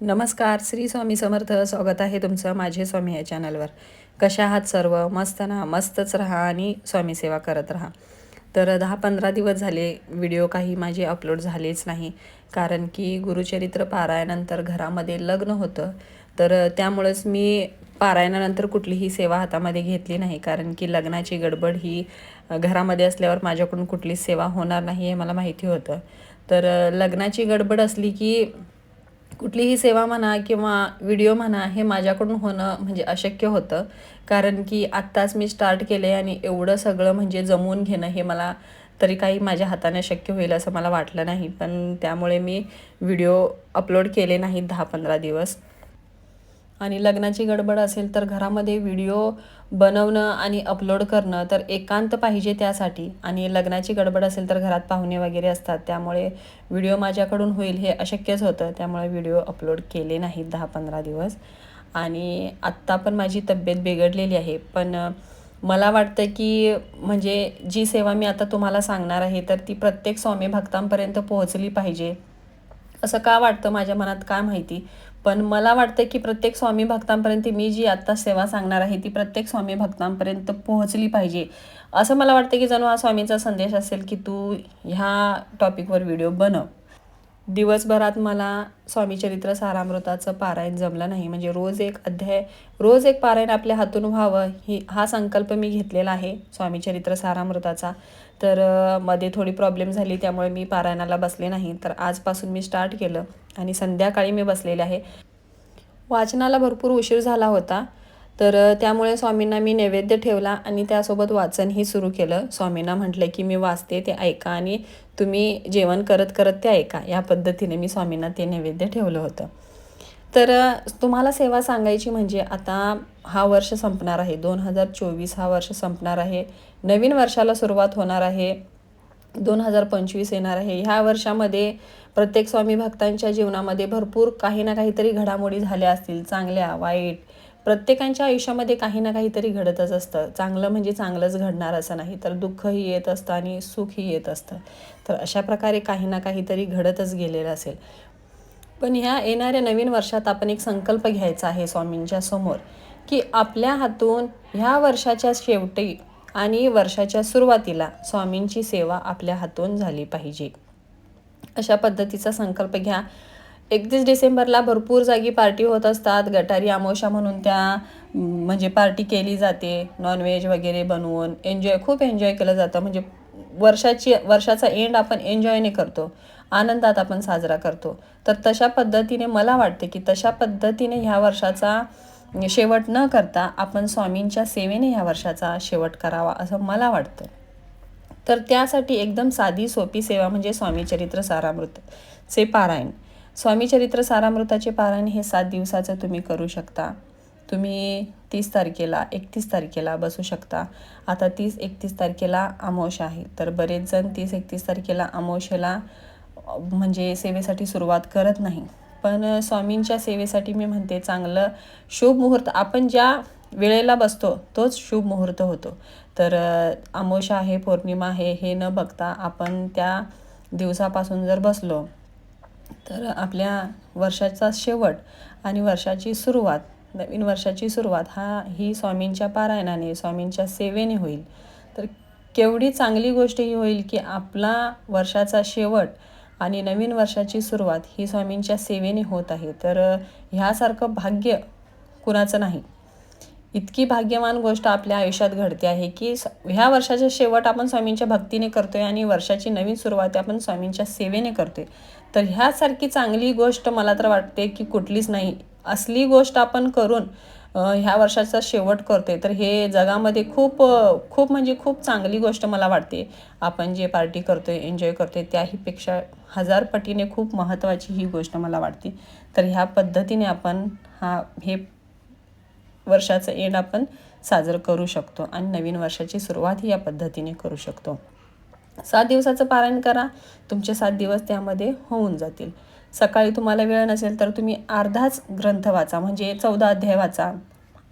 नमस्कार श्री स्वामी समर्थ. स्वागत आहे तुमचं माझे स्वामी या चॅनलवर. कशा आहात सर्व? मस्त ना? मस्तच राहा आणि स्वामी सेवा करत राहा. तर दहा पंधरा दिवस झाले व्हिडिओ काही माझे अपलोड झालेच नाही. कारण की गुरुचरित्र पारायणानंतर घरामध्ये लग्न होतं. तर त्यामुळंच मी पारायणानंतर कुठलीही सेवा हातामध्ये घेतली नाही. कारण की लग्नाची गडबड ही घरामध्ये असल्यावर माझ्याकडून कुठलीच सेवा होणार नाही हे मला माहिती होतं. तर लग्नाची गडबड असली की कुठलीही सेवा म्हणा किंवा व्हिडिओ म्हणा हे माझ्याकडून होणं म्हणजे अशक्य होतं. कारण की आत्ताच मी स्टार्ट केले आणि एवढं सगळं म्हणजे जमवून घेणं हे मला तरी काही माझ्या हाताने शक्य होईल असं मला वाटलं नाही. पण त्यामुळे मी व्हिडिओ अपलोड केले नाहीत दहा पंधरा दिवस. आणि लग्नाची गडबड असेल तर घरामध्ये व्हिडिओ बनवणं आणि अपलोड करणं तर एकांत पाहिजे त्यासाठी. आणि लग्नाची गडबड असेल तर घरात पाहुणे वगैरे असतात त्यामुळे व्हिडिओ माझ्याकडून होईल हे अशक्यच होतं. त्यामुळे व्हिडिओ अपलोड केले नाहीत दहा पंधरा दिवस. आणि आत्ता पण माझी तब्येत बिघडलेली आहे. पण मला वाटतं की म्हणजे जी सेवा मी आता तुम्हाला सांगणार आहे तर ती प्रत्येक स्वामी भक्तांपर्यंत पोहोचली पाहिजे. असं का वाटतं? माझ्या मनात काय माहिती? पण मला वाटतं की प्रत्येक स्वामी भक्तांपर्यंत मी जी आत्ता सेवा सांगणार आहे ती प्रत्येक स्वामी भक्तांपर्यंत पोहोचली पाहिजे. असं मला वाटतं की जणू हा स्वामीचा संदेश असेल की तू ह्या टॉपिकवर व्हिडिओ बनव. दिवसभरात मला स्वामीचरित्र सारामृताचं पारायण जमलं नाही. म्हणजे रोज एक अध्याय रोज एक पारायण आपल्या हातून व्हावं ही हा संकल्प मी घेतलेला आहे स्वामीचरित्र सारामृताचा. तर मध्ये थोडी प्रॉब्लेम झाली त्यामुळे मी पारायणाला बसले नाही. तर आजपासून मी स्टार्ट केलं. आणि संध्याकाळी मी बसलेले आहे. वाचनाला भरपूर उशीर झाला होता तर त्यामुळे स्वामींना मी नैवेद्य ठेवला आणि त्यासोबत वाचनही सुरू केलं. स्वामींना म्हटलं की मी वाचते ते ऐका आणि तुम्ही जेवण करत करत ते ऐका. या पद्धतीने मी स्वामींना ते नैवेद्य ठेवलं होतं. तर तुम्हाला सेवा सांगायची म्हणजे आता हा वर्ष संपणार आहे. दोन हजार चोवीस हा वर्ष संपणार आहे. नवीन वर्षाला सुरुवात होणार आहे. दोन हजार पंचवीस येणार आहे. ह्या वर्षामध्ये प्रत्येक स्वामी भक्तांच्या जीवनामध्ये भरपूर काही ना काहीतरी घडामोडी झाल्या असतील. चांगल्या वाईट. प्रत्येकांच्या आयुष्यामध्ये काही ना काहीतरी घडतच असतं. चांगलं म्हणजे चांगलंच घडणार असं नाही. तर दुःखही येत असतं आणि सुखही येत असतं. तर अशा प्रकारे काही ना काहीतरी घडतच गेलेलं असेल. पण ह्या येणाऱ्या नवीन वर्षात आपण एक संकल्प घ्यायचा आहे स्वामींच्या समोर की आपल्या हातून ह्या वर्षाच्या शेवटी आणि वर्षाच्या सुरुवातीला स्वामींची सेवा आपल्या हातून झाली पाहिजे. अशा पद्धतीचा संकल्प घ्या. एकतीस डिसेंबरला भरपूर जागी पार्टी होत असतात. गटारी आमोशा म्हणून त्या म्हणजे पार्टी केली जाते. नॉनव्हेज वगैरे बनवून एन्जॉय खूप एन्जॉय केलं जातं. म्हणजे वर्षाची वर्षाचा एंड आपण एन्जॉयने करतो. आनंदात आपण साजरा करतो. तर तशा पद्धतीने मला वाटते की तशा पद्धतीने ह्या वर्षाचा म्हणजे शेवट न करता आपण स्वामींच्या सेवेने ह्या वर्षाचा शेवट करावा असं मला वाटतं. तर त्यासाठी एकदम साधी सोपी सेवा म्हणजे स्वामीचरित्र सारामृतचे पारायण. स्वामीचरित्र सारामृताचे पारायण हे सात दिवसाचं तुम्ही करू शकता. तुम्ही तीस तारखेला एकतीस तारखेला बसू शकता. आता तीस एकतीस तारखेला अमावस्या आहे. तर बरेच जण तीस एकतीस तारखेला अमावस्येला म्हणजे सेवेसाठी सुरुवात करत नाही. पण स्वामींच्या सेवेसाठी मी म्हणते चांगलं शुभ मुहूर्त आपण ज्या वेळेला बसतो तोच शुभ मुहूर्त होतो. तर आमोशा आहे पौर्णिमा आहे हे न बघता आपण त्या दिवसापासून जर बसलो तर आपल्या वर्षाचा शेवट आणि वर्षाची सुरुवात नवीन वर्षाची सुरुवात हा ही स्वामींच्या पारायणाने स्वामींच्या सेवेने होईल. तर केवढी चांगली गोष्ट ही होईल की आपला वर्षाचा शेवट आणि नवीन वर्षाची सुरुवात ही स्वामींच्या सेवेने होत आहे. तर ह्यासारखं भाग्य कुणाचं नाही? इतकी भाग्यवान गोष्ट आपल्या आयुष्यात घडते आहे की ह्या वर्षाचा शेवट आपण स्वामींच्या भक्तीने करतोय आणि वर्षाची नवीन सुरुवात आपण स्वामींच्या सेवेने करतोय. तर ह्यासारखी चांगली गोष्ट मला तर वाटते की कुठलीच नाही. असली गोष्ट आपण करून ह्या वर्षाचा शेवट करते. तर हे जगामध्ये खूप खूप म्हणजे खूप चांगली गोष्ट मला वाटते. आपण जे पार्टी करतो आहे एन्जॉय करतो आहे त्याहीपेक्षा हजार पटीने खूप महत्त्वाची ही गोष्ट मला वाटते. तर ह्या पद्धतीने आपण हा हे वर्षाचं एंड आपण साजरं करू शकतो आणि नवीन वर्षाची सुरुवातही या पद्धतीने करू शकतो. सात दिवसाचं पारायण करा. तुमचे सात दिवस त्यामध्ये होऊन जातील. सकाळी तुम्हाला वेळ नसेल तर तुम्ही अर्धाच ग्रंथ वाचा म्हणजे चौदा अध्याय वाचा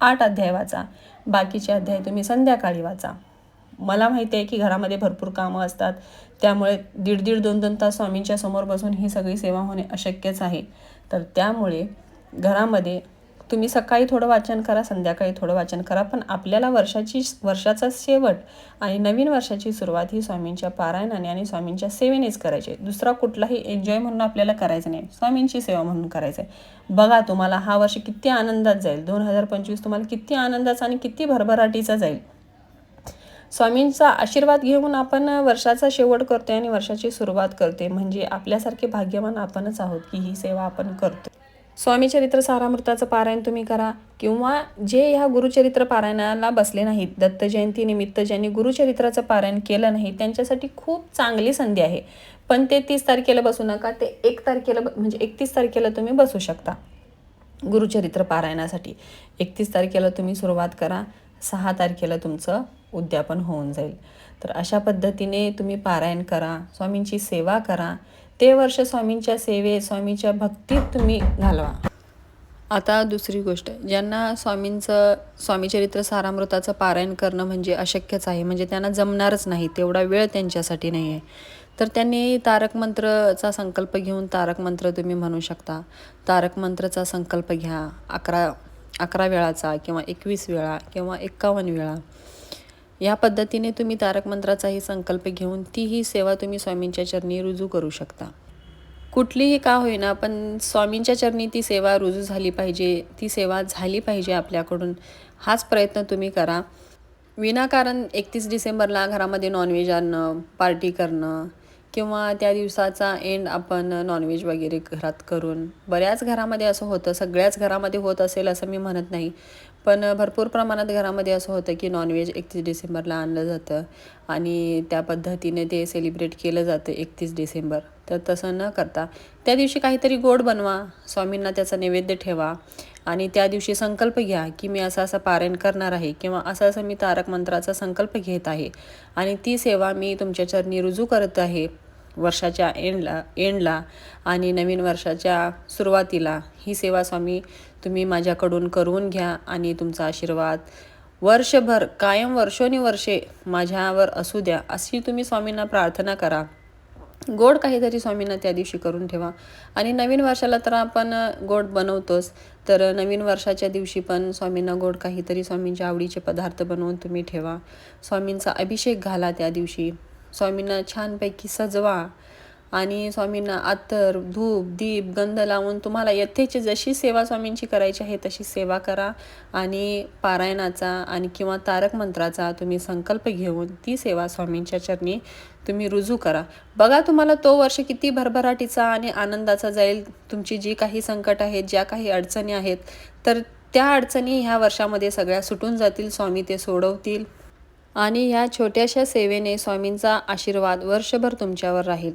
आठ अध्याय वाचा बाकीचे अध्याय तुम्ही संध्याकाळी वाचा. मला माहिती आहे की घरामध्ये भरपूर कामं असतात त्यामुळे दीड दीड दोन दोन तास स्वामींच्या समोर बसून ही सगळी सेवा होणे अशक्यच आहे. तर त्यामुळे घरामध्ये तुम्ही सकाळी थोडं वाचन करा संध्याकाळी थोडं वाचन करा पण आपल्याला वर्षाची वर्षाचा शेवट आणि नवीन वर्षाची सुरुवात ही स्वामींच्या पारायणाने आणि स्वामींच्या सेवेनेच करायची. आहे दुसरा कुठलाही एन्जॉय म्हणून आपल्याला करायचं नाही. स्वामींची सेवा म्हणून करायचं आहे बघा तुम्हाला हा वर्ष किती आनंदात जाईल. दोन हजार पंचवीस तुम्हाला किती आनंदाचा आणि किती भरभराटीचा जाईल. स्वामींचा आशीर्वाद घेऊन आपण वर्षाचा शेवट करतोय आणि वर्षाची सुरुवात करते म्हणजे आपल्यासारखे भाग्यवान आपणच आहोत की ही सेवा आपण करतो स्वामी चरित्र सारामृताचं पारायण तुम्ही करा किंवा जे ह्या गुरुचरित्र पारायणाला बसले नाहीत दत्त जयंतीनिमित्त ज्यांनी गुरुचरित्राचं पारायण केलं नाही त्यांच्यासाठी खूप चांगली संधी आहे. पण ते तीस तारखेला बसू नका ते एक तारखेला ब- म्हणजे एकतीस तारखेला तुम्ही बसू शकता गुरुचरित्र पारायणासाठी. एकतीस तारखेला तुम्ही सुरुवात करा सहा तारखेला तुमचं उद्यापन होऊन जाईल. तर अशा पद्धतीने तुम्ही पारायण करा स्वामींची सेवा करा ते वर्ष स्वामींच्या सेवेत स्वामीच्या भक्तीत तुम्ही घालवा. आता दुसरी गोष्ट ज्यांना स्वामींचं स्वामीचरित्र सारामृताचं पारायण करणं म्हणजे अशक्यच आहे म्हणजे त्यांना जमणारच नाही तेवढा वेळ त्यांच्यासाठी नाही आहे तर त्यांनी तारक मंत्रचा संकल्प घेऊन तारक मंत्र तुम्ही म्हणू शकता. तारक मंत्रचा संकल्प घ्या अकरा अकरा वेळाचा किंवा एकवीस वेळा किंवा एक्कावन्न वेळा. या पद्धतीने तुम्ही तारक मंत्राचाही संकल्प घेऊन तीही सेवा तुम्ही स्वामींच्या चरणी रुजू करू शकता. कुठलीही का होईना पण स्वामींच्या चरणी ती सेवा रुजू झाली पाहिजे ती सेवा झाली पाहिजे आपल्याकडून. हाच प्रयत्न तुम्ही करा. विनाकारण एकतीस डिसेंबरला घरामध्ये नॉनव्हेज आणणं पार्टी करणं किंवा त्या दिवसाचा एंड आपण नॉनव्हेज वगैरे घरात करून बऱ्याच घरामध्ये असं होतं सगळ्याच घरामध्ये होत असेल असं मी म्हणत नाही. पण भरपूर प्रमाणात घरामध्ये असं होतं की नॉनव्हेज एकतीस डिसेंबरला आणलं जातं आणि त्या पद्धतीने ते सेलिब्रेट केलं जातं एकतीस डिसेंबर. तर तसं न करता त्या दिवशी काहीतरी गोड बनवा स्वामींना त्याचा नैवेद्य ठेवा. आणि त्या दिवशी संकल्प घ्या की मी असं असं पारायण करणार आहे किंवा असं असं मी तारक मंत्राचा संकल्प घेत आहे. आणि ती सेवा मी तुमच्या चरणी रुजू करत आहे वर्षाच्या एंडला एंडला आणि नवीन वर्षाच्या सुरुवातीला. ही सेवा स्वामी तुम्ही माझ्याकडून करून घ्या आणि तुमचा आशीर्वाद वर्षभर कायम वर्षोनिवर्षे माझ्यावर असू द्या अशी तुम्ही स्वामींना प्रार्थना करा. गोड काहीतरी स्वामींना त्या दिवशी करून ठेवा. आणि नवीन वर्षाला तर आपण गोड बनवतोच. तर नवीन वर्षाच्या दिवशी पण स्वामींना गोड काहीतरी स्वामींच्या आवडीचे पदार्थ बनवून तुम्ही ठेवा. स्वामींचा अभिषेक घाला त्या दिवशी. स्वामींना छानपैकी सजवा. आणि स्वामींना अत्तर धूप दीप गंध लावून तुम्हाला यथेची जशी सेवा स्वामींची करायची आहे तशी सेवा करा. आणि पारायणाचा आणि किंवा तारक मंत्राचा तुम्ही संकल्प घेऊन ती सेवा स्वामींच्या चरणी तुम्ही रुजू करा. बघा तुम्हाला तो वर्ष किती भरभराटीचा आणि आनंदाचा जाईल. तुमची जी काही संकट आहेत ज्या काही अडचणी आहेत तर त्या अडचणी ह्या वर्षामध्ये सगळ्या सुटून जातील स्वामी ते सोडवतील. आणि ह्या छोट्याशा सेवेने स्वामींचा आशीर्वाद वर्षभर तुमच्यावर राहील.